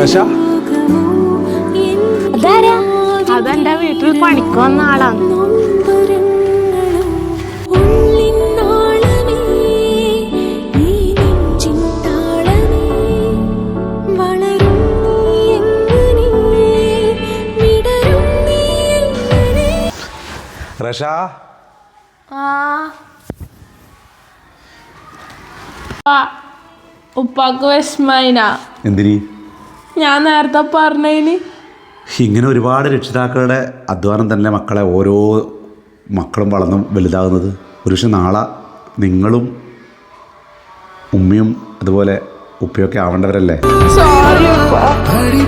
Rasha അതെന്റെ വീട്ടിൽ പണിക്കു വന്ന ആളാണ് ഉപ്പാക്ക് വിഷമായിനാ എന്തിനീ? ഞാൻ നേരത്തെ പറഞ്ഞതിന് ഇങ്ങനെ ഒരുപാട് രക്ഷിതാക്കളുടെ അധ്വാനം തന്നെ മക്കളെ ഓരോ മക്കളും വളർന്ന് വലുതാകുന്നത്. ഒരു പക്ഷെ നാളെ നിങ്ങളും ഉമ്മയും അതുപോലെ ഉപ്പയൊക്കെ ആവേണ്ടവരല്ലേ? സോറി